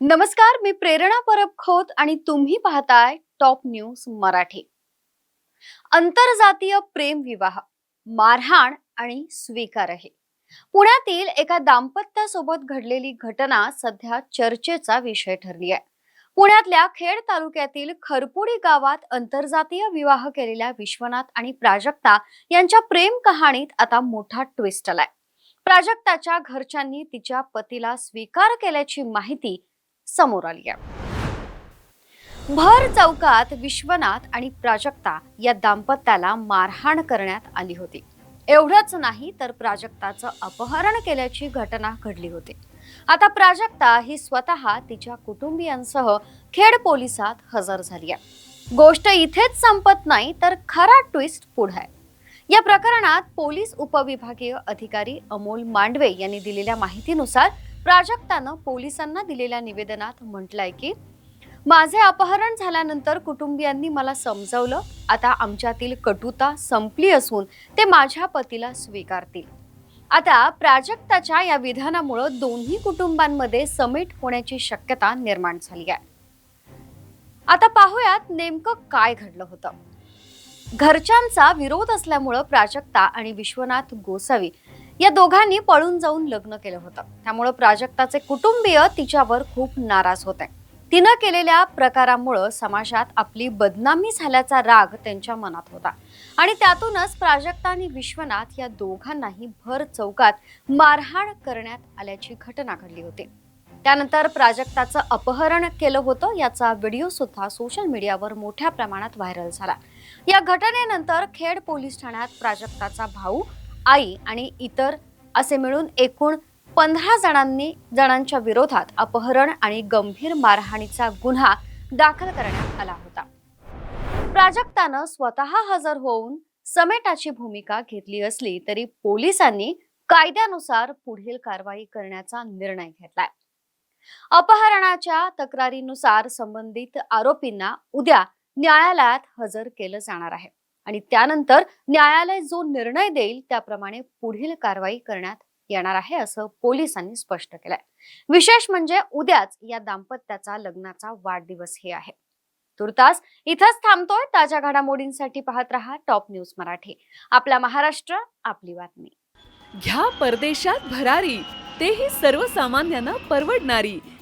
नमस्कार मी प्रेरणा परब खोत आणि तुम्ही पाहताय टॉप न्यूज मराठी. आंतरजातीय प्रेम विवाह मारहाण आणि स्वीकार आहे पुण्यातील एका दाम्पत्यासोबत घडलेली घटना सध्या चर्चेचा विषय ठरली आहे. पुण्यातल्या खेड तालुक्यातील खरपुडी गावात आंतरजातीय विवाह केलेल्या विश्वनाथ आणि प्राजक्ता यांच्या प्रेम कहाणीत आता मोठा ट्विस्ट आलाय. प्राजक्ताच्या घरच्यांनी तिच्या पतीला स्वीकार केल्याची माहिती समोर आली आहे. भर चौकात विश्वनाथ आणि प्राजक्ता या दाम्पत्याला मारहाण करण्यात आली होती. एवढंच नाही तर प्राजक्ताचं अपहरण केल्याची घटना घडली होती. आता प्राजक्ता ही स्वतः तिच्या कुटुंबियांसह खेड पोलिसात हजर झाली आहे. गोष्ट इथेच संपत नाही तर खरा ट्विस्ट पुढे आहे. या प्रकरणात पोलीस उपविभागीय अधिकारी अमोल मांडवे यांनी दिलेल्या माहितीनुसार प्राजक्तानं पोलिसांना दिलेल्या निवेदनात म्हटलंय की माझे अपहरण झाल्यानंतर कुटुंबियांनी मला समजवलं. आता आमच्यातील कटुता संपली असून ते माझ्या पतीला स्वीकारतील. आता प्राजक्ताच्या या विधानामुळं दोन्ही कुटुंबांमध्ये समेट होण्याची शक्यता निर्माण झाली आहे. आता पाहूयात नेमकं काय घडलं होतं. घरच्यांचा विरोध असल्यामुळं प्राजक्ता आणि विश्वनाथ गोसावी या दोघांनी पळून जाऊन लग्न केलं होतं. त्यामुळं प्राजक्ताचे कुटुंबीय तिच्यावर खूप नाराज होते. तिनं केलेल्या प्रकारामुळं समाजात आपली बदनामी झाल्याचा राग त्यांच्या मनात होता. आणि त्यातूनच प्राजक्ता आणि विश्वनाथ या दोघांनाही भर चौकात मारहाण करण्यात आल्याची घटना घडली होती. त्यानंतर प्राजक्ताचं अपहरण केलं होतं याचा व्हिडिओ सुद्धा सोशल मीडियावर मोठ्या प्रमाणात व्हायरल झाला. या घटनेनंतर खेड पोलीस ठाण्यात प्राजक्ताचा भाऊ आई आणि इतर असे मिळून एकूण पंधरा जणांनी जणांच्या विरोधात अपहरण आणि गंभीर मारहाणीचा गुन्हा दाखल करण्यात आला होता. प्राजक्तानं स्वतः हजर होऊन समेटाची भूमिका घेतली असली तरी पोलिसांनी कायद्यानुसार पुढील कारवाई करण्याचा निर्णय घेतलाय. अपहरणाच्या तक्रारीनुसार संबंधित आरोपींना उद्या न्यायालयात हजर केलं जाणार आहे. आणि त्यानंतर न्यायालय जो निर्णय देईल त्याप्रमाणे पुढील कारवाई करण्यात येणार आहे असं पोलिसांनी स्पष्ट केलंय. विशेष म्हणजे उद्याच या दाम्पत्याचा लग्नाचा वाढदिवस हे आहे. तुर्तास इथंच थांबतोय ताज्या घडामोडींसाठी पाहत रहा टॉप न्यूज मराठी. आपला महाराष्ट्र आपली बातमी. घ्या परदेशात भरारी तेही सर्वसामान्यांना परवडणारी.